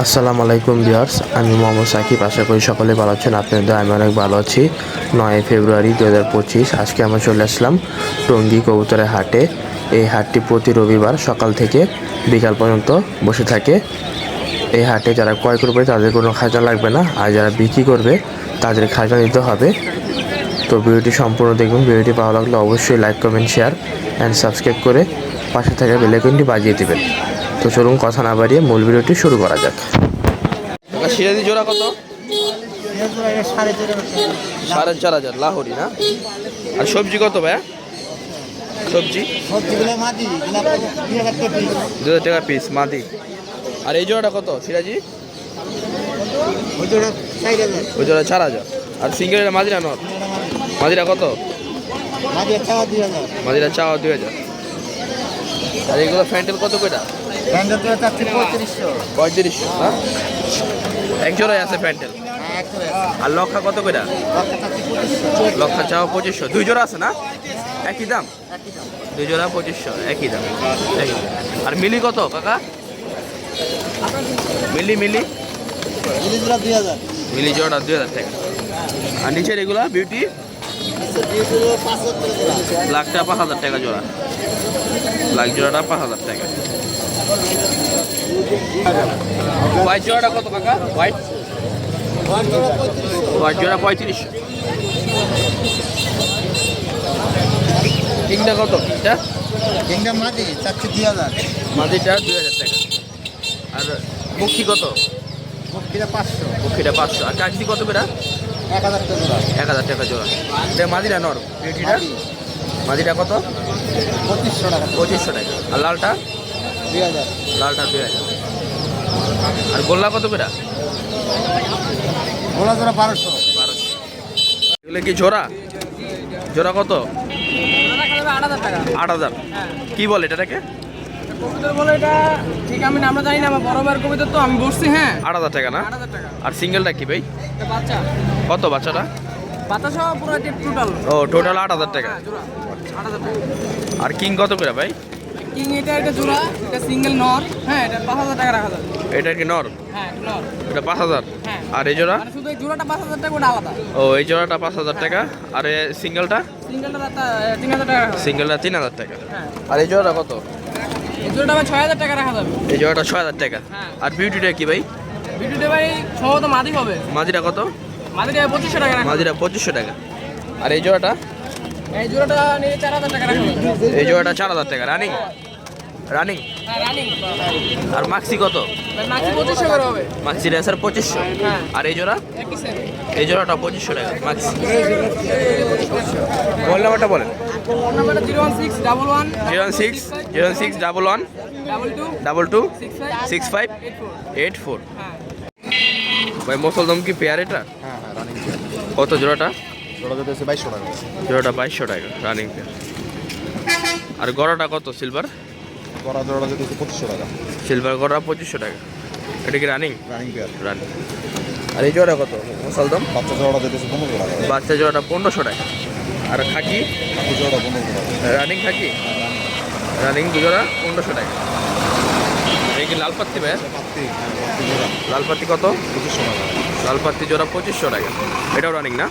আসসালামু আলাইকুম বিয়ার্স আমি মোহাম্মদ সাকিব। আশা করি সকলে ভালো আছেন, আপনাদের আমি অনেক ভালো আছি। নয় ফেব্রুয়ারি দু হাজার পঁচিশ, আজকে আমরা চলে আসলাম টঙ্গী কবুতরের হাটে। এই হাটটি প্রতি রবিবার সকাল থেকে বিকাল পর্যন্ত বসে থাকে। এই হাটে যারা ক্রয় করবে, তাদের কোনো খাজনা লাগবে না। আর যারা বিক্রি করবে, তাদের খাজনা দিতে হবে। তো ভিডিওটি সম্পূর্ণ দেখবেন ভিডিওটি ভালো লাগলে অবশ্যই like, comment, share and subscribe করে পাশে থাকা বেলাইকনটি বাজিয়ে দেবেন। তো চলুন কথা না বাড়িয়ে মূল ভিডিওটি শুরু করা যাক। সিরাজি জোড়া কত? সাড়ে চার হাজার, লাহোরি না? আর সবজি কত ভাই সবজি? দু হাজার টাকা পিস মাদি। আর এই জোড়াটা কত, সিরাজি? ওই জোড়া চার হাজার। আর সিঙ্গেলের মাদিরা নট? মাদিরা কত? মাদিরা চাওয়া দুই হাজার। আর এগুলো ফ্যান্টেল কত কয়টা চাচ্ছি পঁয়ত্রিশশো। এক জোড়াই আছে ফ্যান্টেল আর লক্ষা কত কয়টা লক্ষা পঁচিশশো। দুই জোড়া আছে না? একই দাম? দুই জোড়া পঁচিশশো একই দাম। একই আর মিলি কত কাকা? মিলি মিলি? মিলি জোড়া দুই হাজার। টাকা। আর নিচের এগুলা বিউটি হাজার টাকা পাঁচ হাজার টাকা জোড়া। লাখ জোড়াটা পাঁচ হাজার টাকা। হোয়াইট জোড়াটা কত কাকা? হোয়াইট হোয়াইট জোড়া পঁয়ত্রিশশো কিংটা কত? কিংটা কিংডম মাটি চাচ্ছি দুই হাজার। মাদিটা দুই হাজার টাকা। আর মুখী কত? মুক্তিটা পাঁচশো। মুখীটা পাঁচশো। আর কাকদি কত বেটা এক হাজার টাকা জোড়া। এক হাজার টাকা জোড়া। এটা মাদিরা নর বিউটিটা মাদিটা কত? পঁচিশশো টাকা। পঁচিশশো টাকা। আর লালটা? দুই হাজার। লালটা দুই হাজার। আর গোল্লা কত বেটা গোলা জোড়া বারোশো। বারোশো। এগুলো কি জোড়া? জোড়া কত? আট হাজার কি বলে এটাকে? কবিতর বলে এটা ঠিক আমি নামটা জানি না আমার বড় ভাইয়ের তো আমি বসছি হ্যাঁ। আট হাজার টাকা না? আট হাজার টাকা। আর সিঙ্গেলটা কি ভাই? বাচ্চা। কত বাচ্চাটা? বাচ্চা সহ পুরো টোটাল ও টোটাল আট হাজার টাকা। আট হাজার টাকা। আর কিং কত করে ভাই? কিং এটা এটা জোড়া এটা সিঙ্গেল নর। হ্যাঁ এটা পাঁচ হাজার টাকা রাখা যাবে। এটা কি নর? হ্যাঁ এটা নর। এটা পাঁচ হাজার? হ্যাঁ। আর এই জোড়া? মানে শুধু এই জোড়াটা পাঁচ হাজার টাকা আলাদা। ও এই জোড়াটা পাঁচ হাজার টাকা। আর এই সিঙ্গেলটা সিঙ্গেলটা তিন হাজার টাকা সিঙ্গেলটা তিন হাজার টাকা। হ্যাঁ। আর এই জোড়াটা কত? এই জোড়াটা ছয় হাজার টাকা রাখা যাবে। এই জোড়াটা ছয় হাজার টাকা। হ্যাঁ। আর বিউটিটা কি ভাই? ভিডিওটা ভাই সহ তো মাদি হবে। মাদিরা কত? মাদিটা পঁচিশশো টাকা রাখা যাবে। পঁচিশশো টাকা। আর এই জোড়াটা? এই জোড়াটা নিয়ে চার হাজার টাকা রাখা। এই জোড়াটা চার হাজার টাকা রানিং রানিং হ্যাঁ আর মাক্সি কত? মাক্সি রেসার পঁচিশশো হ্যাঁ। আর এই জোড়া? এই জোড়াটা পঁচিশশো টাকা মাক্সি মোবাইল নাম্বারটা বলেন। Phone zero one six double one. Zero six zero six double one. Double two. Double two. Six five. Eight four. হ্যাঁ। ভাই মুসলদম কি পেয়ার এটা? রানিং কত জোড়াটা? জোড়া বাইশশো টাকা। জোড়াটা বাইশশো টাকা রানিং পেয়ার আর গড়াটা কত সিলভার জোড়া যেতেছে পঁচিশশো টাকা। সিলভার গড়া পঁচিশশো টাকা। এটা কি রানিং রানিং পেয়ার রানিং আর এই জোড়া কত? বাচ্চা জোড়া পনেরো টাকা। বাচ্চা জোড়াটা পনেরোশো টাকা। আর খাকি? জোড়া টাকা। রানিং খাকি? রানিং দুজোড়া পনেরোশো টাকা। এই কি লাল পাত্তি ভাই লাল পাত্তি কত? পঁচিশশো টাকা। লাল পাত্তি জোড়া পঁচিশশো টাকা। এটাও রানিং না?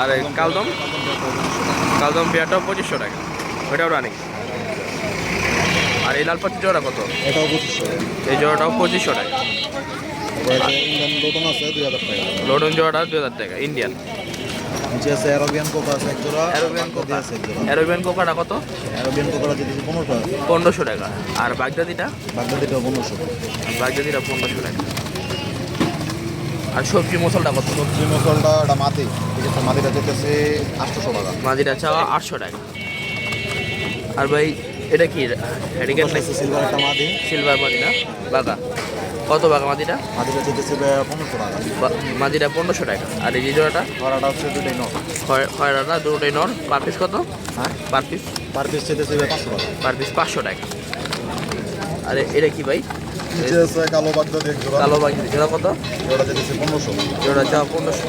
আর কালদম? কালদম পেয়ারটাও পঁচিশশো টাকা। ওইটাও রানিং আর এই লাল পাত্তি জোড়া কত? এটাও পঁচিশশো এই জোড়াটাও পঁচিশশো টাকা। দুই লোডন জোড়াটা দু হাজার টাকা ইন্ডিয়ান নিচে আছে অ্যারোবিয়ান কোকা আছে এক জোড়া অ্যারোবিয়ান কোকা আছে। এক জোড়া। অ্যারোবিয়ান কোকাটা কত? অ্যারোবিয়ান কোকাটা যেতেছে পনেরো টাকা। পনেরোশো টাকা। আর বাগদাদিটা? বাগদাদিটা পনেরোশো বাগদাদিটা পনেরোশো টাকা। আর সবজি মশলাটা কত? সবজি মশলটা এটা মাটি ঠিক আছে মাটিটা যেতেছে আটশোশো টাকা। মাদিটা চাওয়া আটশো টাকা। আর ভাই এটা কি? হ্যারিকেন আছে সিলভার একটা মাটি। সিলভার মাদিনা বাগা কত বাগা মাদিটা মাটিটা যেতেছে পনেরোশো টাকা। মাদিটা পনেরোশো টাকা। আর এই যে জোড়াটা? হচ্ছে দুটাই ন খয়- খয়রাটা দুটোই নর। পার পিস কত? হ্যাঁ। পার পিস পার পিস যেতেছে পাঁচশো টাকা। পার পিস পাঁচশো টাকা। আর এটা কি ভাই? নিচে আছে কালো বাগদাদি এক জোড়া কালো বাগি জোড়া কত? ওটা যেতেছে পনেরোশো। জোড়া চাওয়া পনেরোশো।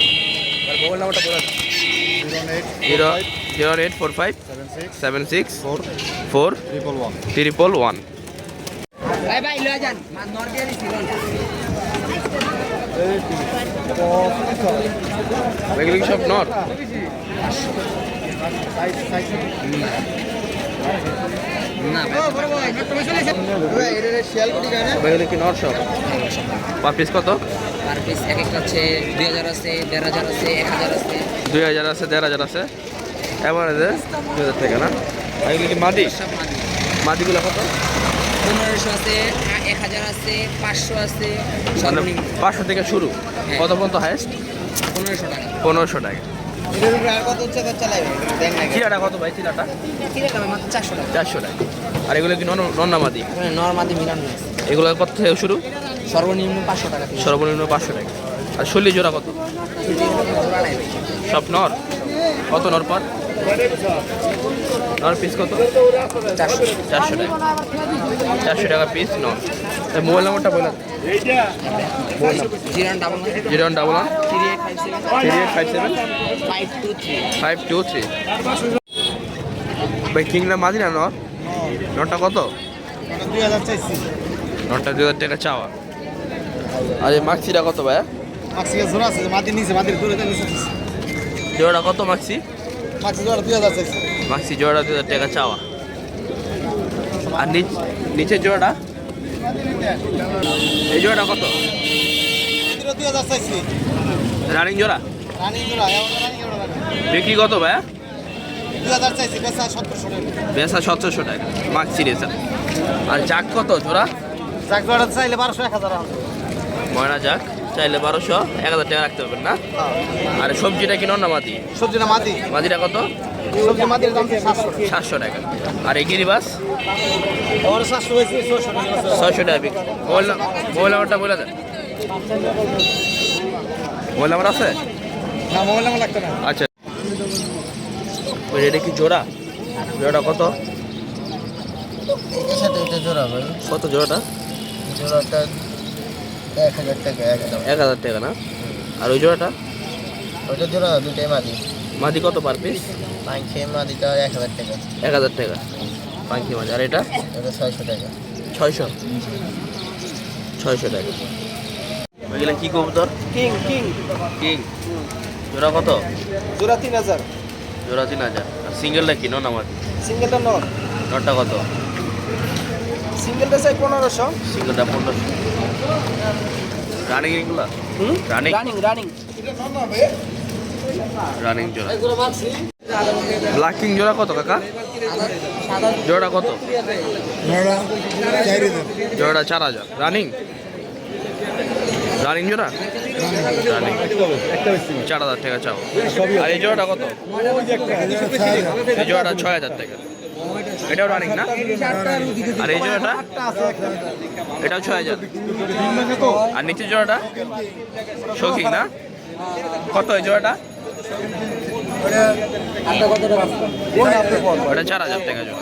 আর মোবাইল নাম্বারটা বলে zero zero eight four five seven six seven six four four triple one. Triple one. ভাই ভাই লয়ে যান। নর দিয়ে এগুলো কি সব নর? এগুলো কি নর সব? পার পিস কত? পার পিস এক একটা হচ্ছে দুই হাজার আছে দেড় হাজার আছে এক হাজার আছে। দুই হাজার আছে দেড় হাজার আছে। আছে দুই হাজার টাকা না? আর এগুলো কি মাদি? মাদিগুলো কত? পনেরোশো আছে এক হাজার আছে পাঁচশো আছে মানে পাঁচশো থেকে শুরু। হ্যাঁ। কত পর্যন্ত হাইস্ট পনেরোশো টাকা। পনেরোশো টাকা। চিরাটা কত ঠিক মাত্র চারশো টাকা। আর এগুলো কি নন নন্না মাদি এখানে নর্মাদি মিলানো এগুলো কত থেকে শুরু? সর্বনিম্ন পাঁচশো টাকা। সর্বনিম্ন পাঁচশো টাকা আর শল্য জোড়া কত। সব নর? কত নর পার নর পিস কত? চারশো টাকা। চারশো টাকা পিস নর। মোবাইল নাম্বারটা বলে zero one double one. Three eight five seven five two না নরটা কত? দুই হাজার টাকা চাওয়া। আর এই মাক্সিটা কত ভাইয়া? জোড়া নিচে মাটির কত মাক্সি? জোড়া দুই হাজার মাক্সি জোড়া দু হাজার টাকা চাওয়া আর নিচ জোড়াটা? এই জোড়াটা কত? রানিং জোড়া? বিক্রি কত টাকা বেসা সতেরোশো টাকা মাক্সি রেসার আর যাক কত জোড়া? জাক জোড়া চাইলে বারোশো এক হাজার ময়না যাক চাইলে বারোশো এক হাজার টাকা রাখতে পারবেন না? আর সবজিটা কিনো না মাটি সবজিটা মাটি মাটিটা কত? সবজি মাটির দাম সাতশো। টাকা। আর এই গিরিবাস? ছয়শো টাকা। বিক্রি। মোবাইল মোবাইল নাম্বারটা বলে দেন মোবাইল নাম্বার আছে? না মোবাইল নাম্বার লাগতো না। আচ্ছা। এটা কি জোড়া? জোড়াটা কত? কত জোড়াটা? জোড়াটা এক হাজার টাকা একদম। এক হাজার টাকা না? আর ওই জোড়াটা? ওইটা জোড়া দুটাই মাটি মাদি কত পার পিস পাঁচশো মাটিটা এক হাজার টাকা। এক হাজার টাকা। পাঁচটি মাছ আর এটা? এটা ছয়শো টাকা। ছয়শো? ছয়শো টাকা। এগুলো কি কবুতর? King king. কিং। জোড়া কত? জোড়া তিন হাজার। জোড়া তিন হাজার। আর সিঙ্গেলটা কি? নন আমার সিঙ্গেলটা নর নটটা কত? সিঙ্গেলটা চাই পনেরোশো। সিঙ্গেলটা পনেরোশো। রানিং এগুলা? হুম? রানিং রানিং রানিং রানিং জোড়া। ব্ল্যাক কিং জোড়া কত কাকা? জোড়া কত? জোড়া চার হাজার। রানিং রানিং জোড়া? রানিং চার হাজার টাকা চাও। আর এই জোড়াটা কত? এই জোড়াটা ছয় হাজার টাকা। এটাও রানিং না? আর এই জোড়াটা? এটাও ছয় হাজার। আর নিচের জোড়াটা? শৌখিন না? কত এই জোড়াটা? ওটা চার হাজার টাকা জোড়া।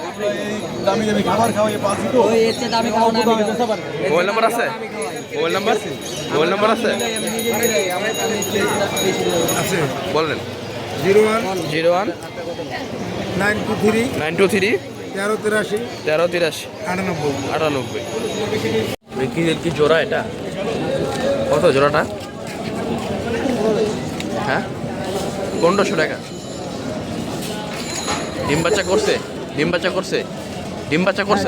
মোবাইল নাম্বার আছে? মোবাইল নাম্বার মোবাইল নাম্বার আছে? বলেন zero one zero one nine two three nine two three তেরো তিরাশি। তেরো তিরাশি। আটানব্বই। আটানব্বই। কি কি জোড়া এটা? কত জোড়াটা? হ্যাঁ? পনেরোশো টাকা। ডিম বাচ্চা করছে? ডিম বাচ্চা করছে? ডিম বাচ্চা করছে?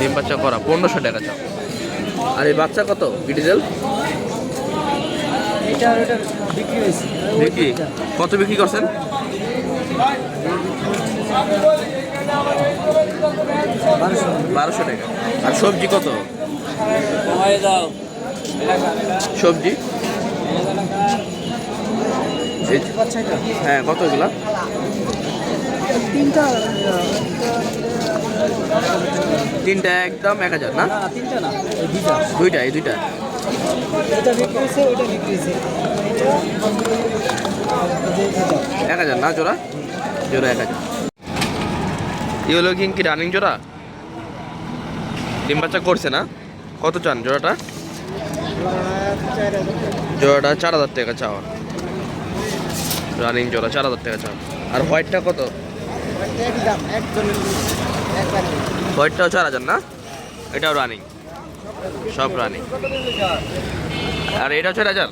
ডিম বাচ্চা করা পনেরোশো টাকা চাও। আর এই বাচ্চা কত? ডিজেল বিক্রি? কত বিক্রি করছেন? বারোশো টাকা। আর সবজি কত? সবজি? হ্যাঁ কত এগুলা? তিনটা। একদম এক হাজার না? দুইটা। এই দুইটা। এক হাজার না জোড়া? জোড়া এক হাজার। এগুলো কি কি রানিং জোড়া? ডিম বাচ্চা করছে না? কত চান জোড়াটা? জোড়াটা চার হাজার টাকা চাওয়া। রানিং জোড়া চার হাজার টাকা চাওয়া। আর হোয়াইটটা কত? হোয়াইটটাও চার হাজার না? এটাও রানিং সব রানিং আর এটাও ছয় হাজার?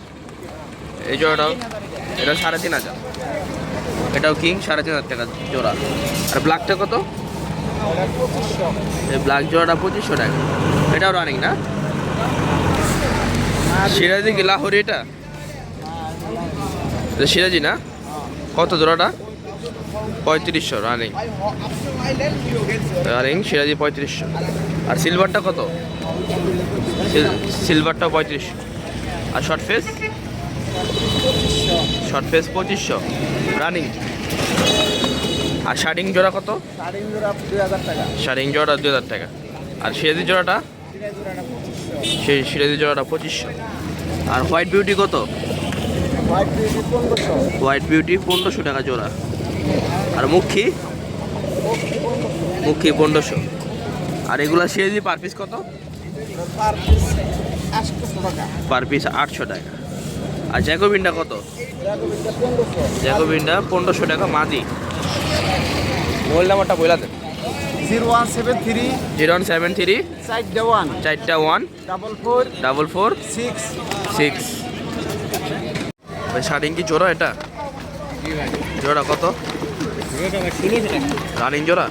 এই জোড়াটাও? এটা সাড়ে তিন হাজার। এটাও কিং সাড়ে তিন হাজার টাকা জোড়া। আর ব্ল্যাকটা কত? ব্ল্যাক জোড়াটা পঁচিশশো টাকা। এটাও রানিং না? সিরাজি কি লাহোরি এটা? সিরাজি না? কত জোড়াটা? পঁয়ত্রিশশো রানিং রানিং সিরাজি পঁয়ত্রিশশো। আর সিলভারটা কত? সিল- সিলভারটা পঁয়ত্রিশশো। আর শর্ট ফেস শর্ট ফেস পঁচিশশো। রানিং আর শার্টিং জোড়া কত? শার্টিং জোড়াটা দুই হাজার টাকা। আর সিরাজি জোড়াটা? সেই সিরাজি জোড়াটা পঁচিশশো। আর হোয়াইট বিউটি কত? হোয়াইট বিউটি পনেরোশো। টাকা জোড়া। আর মুখী? মুখী পনেরোশো। আর এগুলো সিরাজি পার পিস কত? পার পিস আটশো টাকা। আর জ্যাকোবিনটা কত? জ্যাকোবিনটা পনেরোশো টাকা মাদি। মোবাইল নাম্বারটা বলে দেন। Zero one seven three zero one seven three চারটে ওয়ান। চারটা one double four double four six six. শার্টিং কি জোড়া এটা? জোড়া কত? রানিং জোড়া?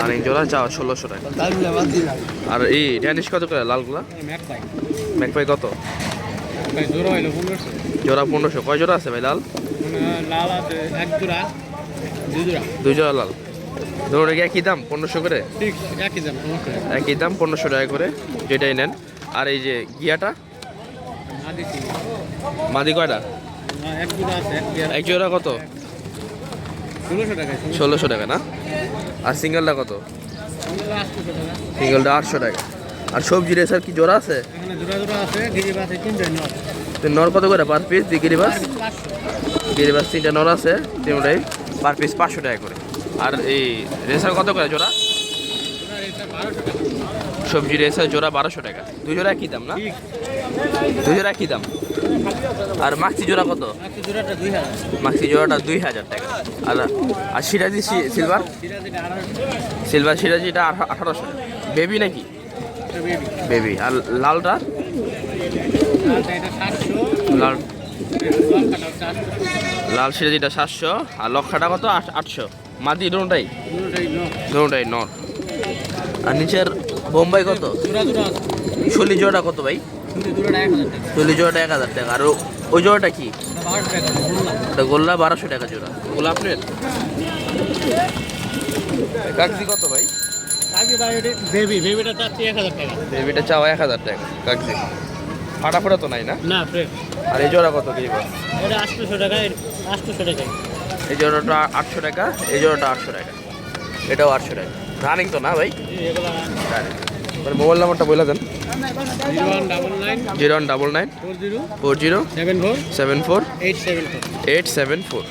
রানিং জোড়া চাও ষোলোশো টাকা। আর এই ড্যানিশ কত করে লালগুলা? ম্যাকপাই কত? জোড়া পনেরোশো। কয় জোড়া আছে ভাই লাল? লাল আছে এক জোড়া। দুই জোড়া লাল। ধরুন একই দাম পনেরোশো করে? একই দাম পনেরোশো টাকা করে যেটাই নেন। আর এই যে গিয়াটা? মাদি কয়টা? এক জোড়া আছে এক জোড়া কত? ষোলোশো টাকা না? আর সিঙ্গেলটা কত? সিঙ্গেলটা আটশো টাকা। আর সবজি রেসার কি জোড়া আছে? নর। কত করে? পার পিস গিরিবাস? গিরিবাস তিনটা নর আছে তিনটাই। পার পিস পাঁচশো টাকা করে। আর এই রেসার কত করে জোড়া? সবজি রেসার জোড়া বারোশো টাকা। দুই জোড়া একই দাম না? দুই জোড়া একই দাম? আর মাক্সি জোড়া কত? আজকে জোড়াটা দুই হাজার মাক্সি জোড়াটা দুই হাজার টাকা। আর আর সিরাজি সিলভার সিলভার সিরাজিটা আঠারোশো। বেবি নাকি? বেবি আর লালটা সাতশো। লাল লাল সিরাজিটা সাতশো আর লক্ষাটা কত? আট- আটশো। মাদি দুটাই দুটাই নর। আর নিচের বোম্বাই কত? চল্লিশ জোড়াটা কত ভাই? চল্লিশ জোড়াটা এক হাজার টাকা। আর ওই জোড়াটা কি? ওটা গোল্লা। বারোশো টাকা জোড়া। গোলাপ আপনার কাগজি কত ভাই? বেবিটা চাচ্ছি এক হাজার টাকা। বেবিটা চাও এক হাজার টাকা কাগজি ফাটা ফোটা তো নাই না? না ফ্রেশ আর এই জোড়া কত কি এটা আটশোশো টাকা আটশো টাকা এই জোড়াটা আটশো টাকা এই জোড়াটা আটশো টাকা। এটাও আটশো টাকা। রানিং তো না ভাই? মানে মোবাইল নাম্বারটা বলে দেন। Zero one double nine. Zero one double nine. Four zero. Four zero. Seven four. Seven four. Eight seven four. Eight seven four.